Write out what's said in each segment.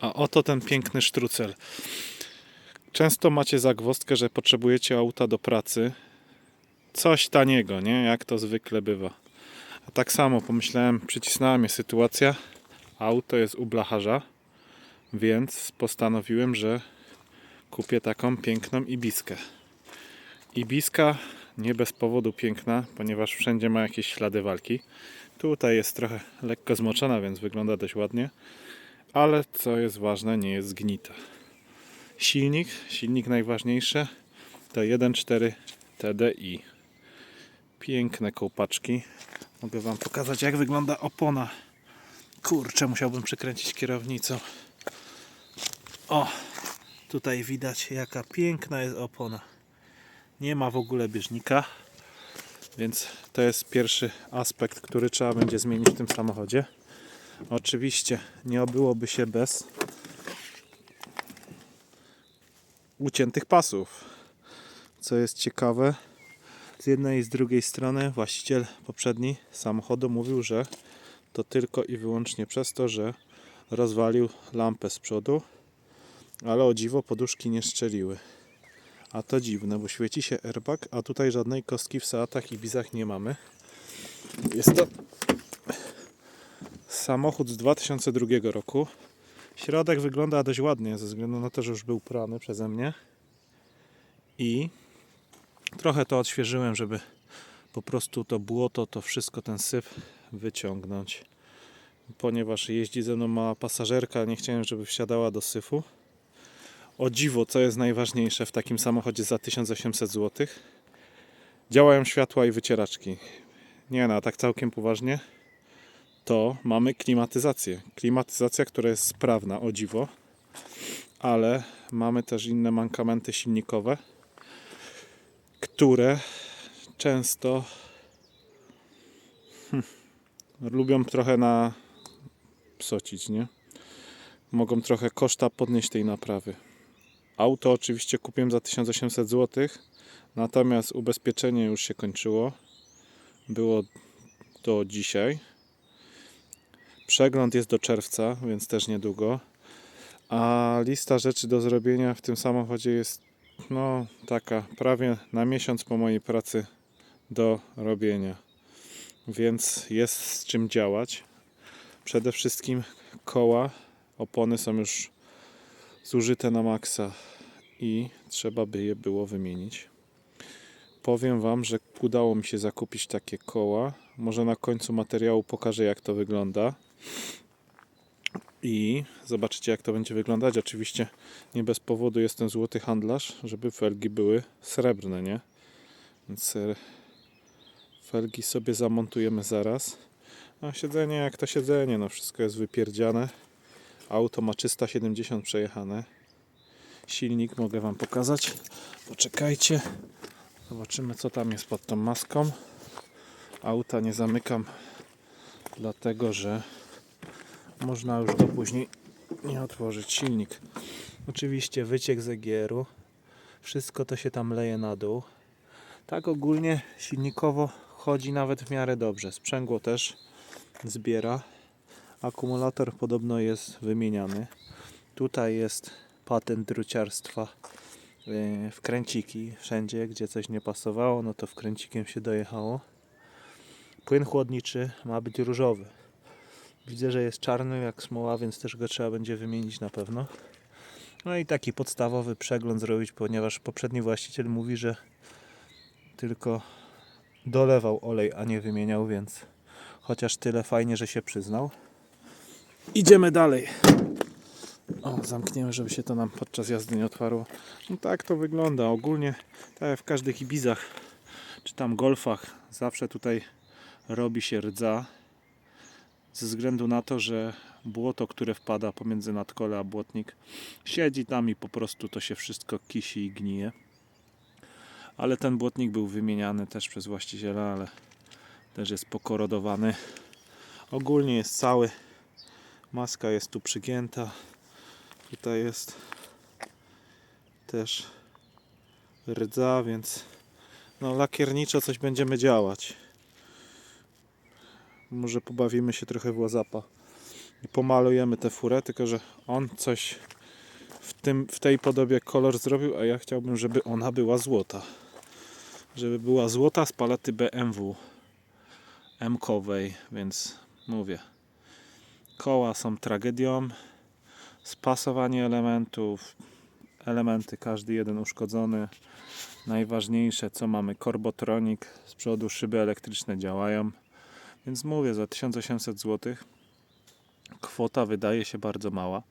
A oto ten piękny sztrucel. Często macie zagwozdkę, że potrzebujecie auta do pracy. Coś taniego, nie? Jak to zwykle bywa. A tak samo pomyślałem, przycisnęła mnie sytuacja. Auto jest u blacharza, więc postanowiłem, że kupię taką piękną ibiskę. Ibiska nie bez powodu piękna, ponieważ wszędzie ma jakieś ślady walki. Tutaj jest trochę lekko zmoczona, więc wygląda dość ładnie. Ale co jest ważne, nie jest zgnita. Silnik, silnik najważniejszy to 1.4 TDI. Piękne kołpaczki. Mogę Wam pokazać jak wygląda opona. Kurczę, musiałbym przykręcić kierownicą. O, tutaj widać jaka piękna jest opona. Nie ma w ogóle bieżnika, więc to jest pierwszy aspekt, który trzeba będzie zmienić w tym samochodzie. Oczywiście nie obyłoby się bez uciętych pasów. Co jest ciekawe, z jednej i z drugiej strony właściciel poprzedni samochodu mówił, że to tylko i wyłącznie przez to, że rozwalił lampę z przodu, ale o dziwo poduszki nie szczeliły. A to dziwne, bo świeci się airbag, a tutaj żadnej kostki w Seatach i Bizach nie mamy. Jest to samochód z 2002 roku. Środek wygląda dość ładnie, ze względu na to, że już był prany przeze mnie. I trochę to odświeżyłem, żeby po prostu to błoto, to wszystko, ten syf wyciągnąć. Ponieważ jeździ ze mną mała pasażerka, nie chciałem, żeby wsiadała do syfu. O dziwo, co jest najważniejsze w takim samochodzie za 1800 zł? Działają światła i wycieraczki. Nie no, tak całkiem poważnie to mamy klimatyzację. Klimatyzacja, która jest sprawna, o dziwo, ale mamy też inne mankamenty silnikowe, które często hm, lubią trochę na psocić, nie? Mogą trochę koszta podnieść tej naprawy. Auto oczywiście kupiłem za 1800 zł, natomiast ubezpieczenie już się kończyło. Było do dzisiaj. Przegląd jest do czerwca, więc też niedługo. A lista rzeczy do zrobienia w tym samochodzie jest no taka prawie na miesiąc po mojej pracy do robienia. Więc jest z czym działać. Przede wszystkim koła, opony są już zużyte na maksa i trzeba by je było wymienić. Powiem Wam, że udało mi się zakupić takie koła. Może na końcu materiału pokażę jak to wygląda. I zobaczycie jak to będzie wyglądać. Oczywiście nie bez powodu jest ten złoty handlarz, żeby felgi były srebrne, nie? Więc e, felgi sobie zamontujemy zaraz. A siedzenie jak to siedzenie, no wszystko jest wypierdziane. Auto ma 370 przejechane. Silnik mogę Wam pokazać. Poczekajcie. Zobaczymy co tam jest pod tą maską. Auta nie zamykam, dlatego że można już do później nie otworzyć silnik. Oczywiście wyciek z EGR-u. Wszystko to się tam leje na dół. Tak ogólnie silnikowo chodzi nawet w miarę dobrze. Sprzęgło też zbiera. Akumulator podobno jest wymieniany. Tutaj jest patent druciarstwa yy, wkręciki. Wszędzie, gdzie coś nie pasowało, no to wkręcikiem się dojechało. Płyn chłodniczy ma być różowy. Widzę, że jest czarny jak smoła, więc też go trzeba będzie wymienić na pewno. No i taki podstawowy przegląd zrobić, ponieważ poprzedni właściciel mówi, że tylko dolewał olej, a nie wymieniał, więc chociaż tyle fajnie, że się przyznał. Idziemy dalej. O, zamkniemy, żeby się to nam podczas jazdy nie otwarło. No tak to wygląda. Ogólnie, tak jak w każdych Ibizach, czy tam Golfach, zawsze tutaj robi się rdza. Ze względu na to, że błoto, które wpada pomiędzy nadkole a błotnik, siedzi tam i po prostu to się wszystko kisi i gnije. Ale ten błotnik był wymieniany też przez właściciela, ale też jest pokorodowany. Ogólnie jest cały. Maska jest tu przygięta. Tutaj jest też rdza, więc no lakierniczo coś będziemy działać. Może pobawimy się trochę w łazapa. i pomalujemy tę furę, tylko że on coś w, tym, w tej podobie kolor zrobił, a ja chciałbym, żeby ona była złota. Żeby była złota z palety BMW M-kowej, więc mówię. Koła są tragedią. Spasowanie elementów, elementy, każdy jeden uszkodzony. Najważniejsze co mamy, korbotronik, z przodu szyby elektryczne działają. Więc mówię, za 1800 zł kwota wydaje się bardzo mała.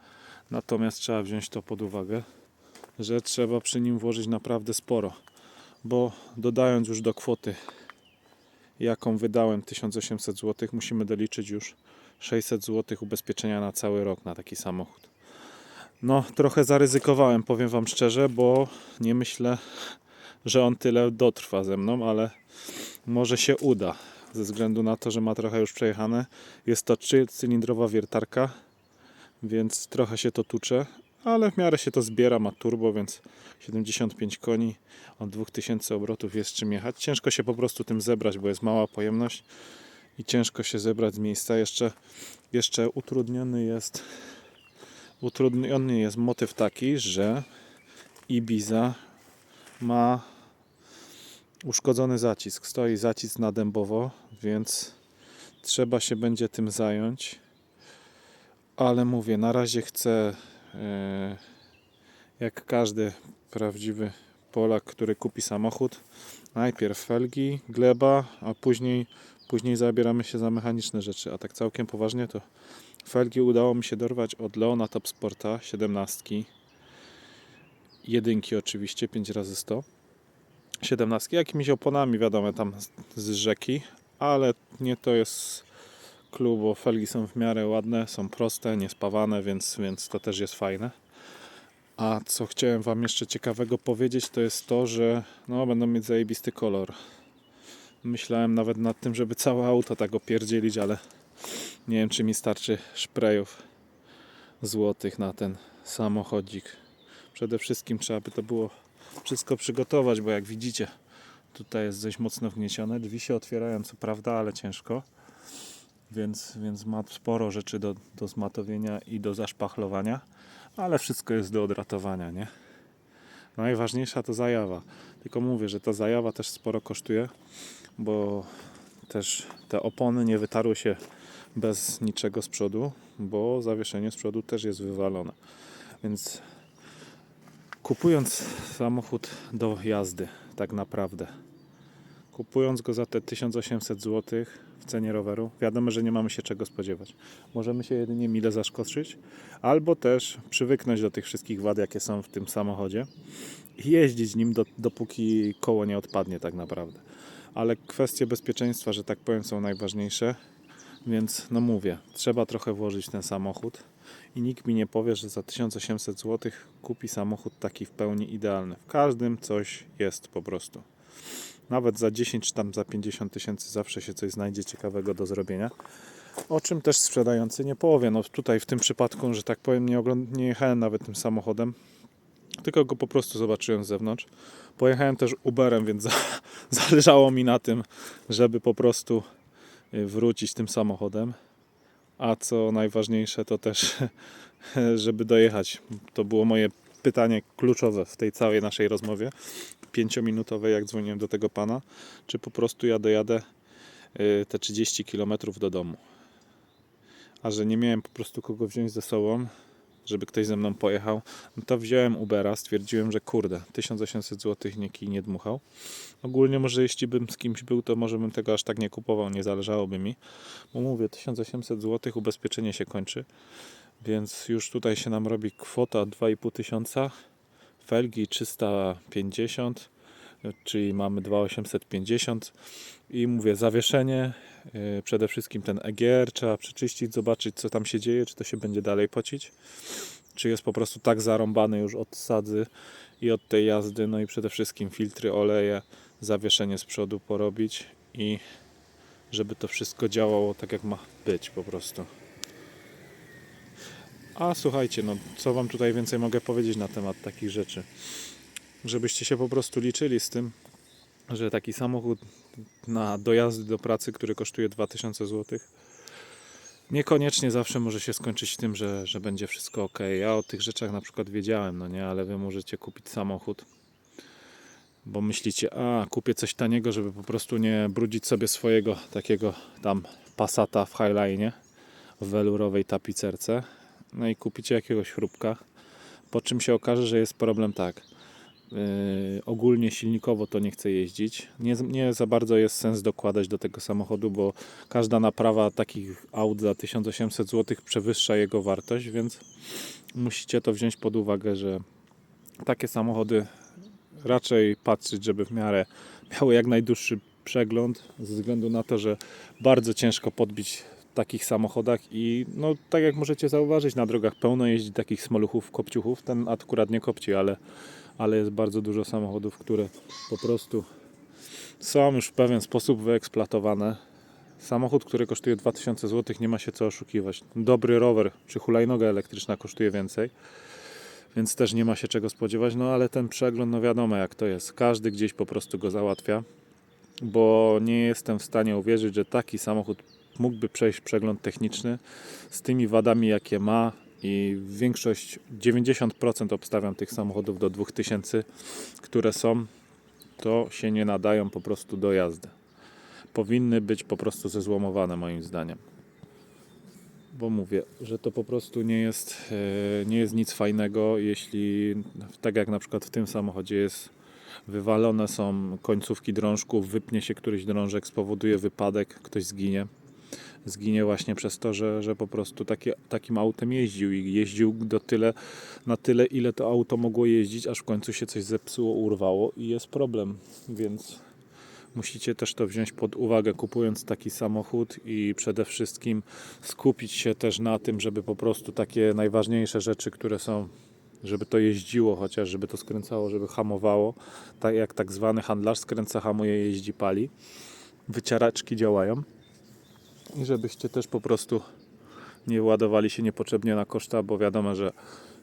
Natomiast trzeba wziąć to pod uwagę, że trzeba przy nim włożyć naprawdę sporo. Bo dodając już do kwoty, jaką wydałem 1800 zł, musimy doliczyć już 600 zł ubezpieczenia na cały rok na taki samochód. No, trochę zaryzykowałem, powiem Wam szczerze, bo nie myślę, że on tyle dotrwa ze mną, ale może się uda. Ze względu na to, że ma trochę już przejechane. Jest to 3-cylindrowa wiertarka, więc trochę się to tucze, ale w miarę się to zbiera. Ma turbo, więc 75 koni od 2000 obrotów jest czym jechać. Ciężko się po prostu tym zebrać, bo jest mała pojemność i ciężko się zebrać z miejsca. Jeszcze, jeszcze utrudniony jest utrudniony jest motyw taki, że Ibiza ma uszkodzony zacisk. Stoi zacisk na dębowo, więc trzeba się będzie tym zająć. Ale mówię, na razie chcę, e, jak każdy prawdziwy Polak, który kupi samochód, najpierw felgi, gleba, a później, później zabieramy się za mechaniczne rzeczy. A tak całkiem poważnie to felgi udało mi się dorwać od Leona Top Sporta 17. Jedynki oczywiście, 5 razy 100 17 jakimiś oponami, wiadomo, tam z- rzeki, ale nie to jest klub, bo felgi są w miarę ładne, są proste, niespawane, więc, więc to też jest fajne. A co chciałem Wam jeszcze ciekawego powiedzieć, to jest to, że no, będą mieć zajebisty kolor. Myślałem nawet nad tym, żeby całe auto tak opierdzielić, ale nie wiem, czy mi starczy szprejów złotych na ten samochodzik. Przede wszystkim trzeba by to było wszystko przygotować, bo jak widzicie, tutaj jest dość mocno wgniecione. Drzwi się otwierają, co prawda, ale ciężko. Więc, więc ma sporo rzeczy do, do zmatowienia i do zaszpachlowania, ale wszystko jest do odratowania, nie? Najważniejsza to zajawa. Tylko mówię, że ta zajawa też sporo kosztuje, bo też te opony nie wytarły się bez niczego z przodu, bo zawieszenie z przodu też jest wywalone. Więc kupując samochód do jazdy, tak naprawdę, kupując go za te 1800 zł w cenie roweru, wiadomo, że nie mamy się czego spodziewać. Możemy się jedynie mile zaskoczyć, albo też przywyknąć do tych wszystkich wad, jakie są w tym samochodzie i jeździć nim do, dopóki koło nie odpadnie tak naprawdę. Ale kwestie bezpieczeństwa, że tak powiem, są najważniejsze. Więc no mówię, trzeba trochę włożyć ten samochód i nikt mi nie powie, że za 1800 zł kupi samochód taki w pełni idealny. W każdym coś jest po prostu. Nawet za 10 czy tam za 50 tysięcy zawsze się coś znajdzie ciekawego do zrobienia. O czym też sprzedający nie powie. No tutaj w tym przypadku, że tak powiem, nie, ogląd- nie jechałem nawet tym samochodem, tylko go po prostu zobaczyłem z zewnątrz. Pojechałem też Uberem, więc za, zależało mi na tym, żeby po prostu y, wrócić tym samochodem. A co najważniejsze, to też, żeby dojechać. To było moje pytanie kluczowe w tej całej naszej rozmowie. Pięciominutowej, jak dzwoniłem do tego pana, czy po prostu ja dojadę y, te 30 km do domu. A że nie miałem po prostu kogo wziąć ze sobą, żeby ktoś ze mną pojechał, no to wziąłem Ubera, stwierdziłem, że kurde, 1800 zł nie kij nie dmuchał. Ogólnie może jeśli bym z kimś był, to może bym tego aż tak nie kupował, nie zależałoby mi. Bo mówię, 1800 zł ubezpieczenie się kończy, więc już tutaj się nam robi kwota 2500 tysiąca, felgi 350, czyli mamy 2850 i mówię, zawieszenie, przede wszystkim ten EGR trzeba przeczyścić, zobaczyć co tam się dzieje, czy to się będzie dalej pocić, czy jest po prostu tak zarąbany już od sadzy i od tej jazdy, no i przede wszystkim filtry, oleje, zawieszenie z przodu porobić i żeby to wszystko działało tak jak ma być po prostu. A słuchajcie, no co wam tutaj więcej mogę powiedzieć na temat takich rzeczy? Żebyście się po prostu liczyli z tym, że taki samochód na dojazdy do pracy, który kosztuje 2000 zł, Niekoniecznie zawsze może się skończyć tym, że, że będzie wszystko ok. Ja o tych rzeczach na przykład wiedziałem, no nie, ale wy możecie kupić samochód, bo myślicie, a kupię coś taniego, żeby po prostu nie brudzić sobie swojego takiego tam Passata w Highline w welurowej tapicerce. No i kupicie jakiegoś chrupka, po czym się okaże, że jest problem tak. Yy, ogólnie silnikowo to nie chce jeździć. Nie, nie za bardzo jest sens dokładać do tego samochodu, bo każda naprawa takich aut za 1800 zł przewyższa jego wartość, więc musicie to wziąć pod uwagę, że takie samochody raczej patrzeć, żeby w miarę miały jak najdłuższy przegląd, ze względu na to, że bardzo ciężko podbić w takich samochodach i no tak jak możecie zauważyć na drogach pełno jeździ takich smoluchów, kopciuchów, ten akurat nie kopci, ale, ale jest bardzo dużo samochodów, które po prostu są już w pewien sposób wyeksploatowane. Samochód, który kosztuje 2000 zł, nie ma się co oszukiwać. Dobry rower czy hulajnoga elektryczna kosztuje więcej, więc też nie ma się czego spodziewać. No ale ten przegląd, no wiadomo jak to jest. Każdy gdzieś po prostu go załatwia, bo nie jestem w stanie uwierzyć, że taki samochód mógłby przejść przegląd techniczny z tymi wadami, jakie ma. I większość, 90% obstawiam tych samochodów do 2000, które są, to się nie nadają po prostu do jazdy powinny być po prostu zezłomowane moim zdaniem. Bo mówię, że to po prostu nie jest, e, nie jest nic fajnego, jeśli tak jak na przykład w tym samochodzie jest wywalone są końcówki drążków, wypnie się któryś drążek, spowoduje wypadek, ktoś zginie. Zginie właśnie przez to, że, że po prostu takie, takim autem jeździł i jeździł do tyle, na tyle, ile to auto mogło jeździć, aż w końcu się coś zepsuło, urwało i jest problem. Więc musicie też to wziąć pod uwagę, kupując taki samochód i przede wszystkim skupić się też na tym, żeby po prostu takie najważniejsze rzeczy, które są, żeby to jeździło, chociaż żeby to skręcało, żeby hamowało, tak jak tak zwany handlarz skręca, hamuje, jeździ, pali. Wycieraczki działają i żebyście też po prostu nie ładowali się niepotrzebnie na koszta, bo wiadomo, że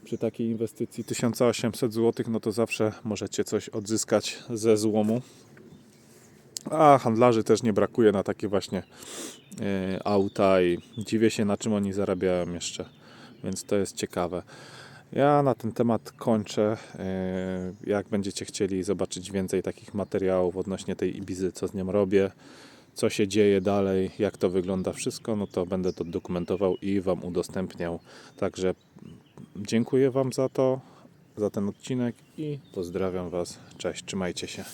przy takiej inwestycji 1800 zł, no to zawsze możecie coś odzyskać ze złomu. A handlarzy też nie brakuje na takie właśnie e, auta i dziwię się na czym oni zarabiają jeszcze, więc to jest ciekawe. Ja na ten temat kończę. E, Jak będziecie chcieli zobaczyć więcej takich materiałów odnośnie tej Ibizy, co z nią robię, co się dzieje dalej, jak to wygląda wszystko, no to będę to dokumentował i Wam udostępniał. Także dziękuję Wam za to, za ten odcinek i pozdrawiam Was. Cześć, trzymajcie się.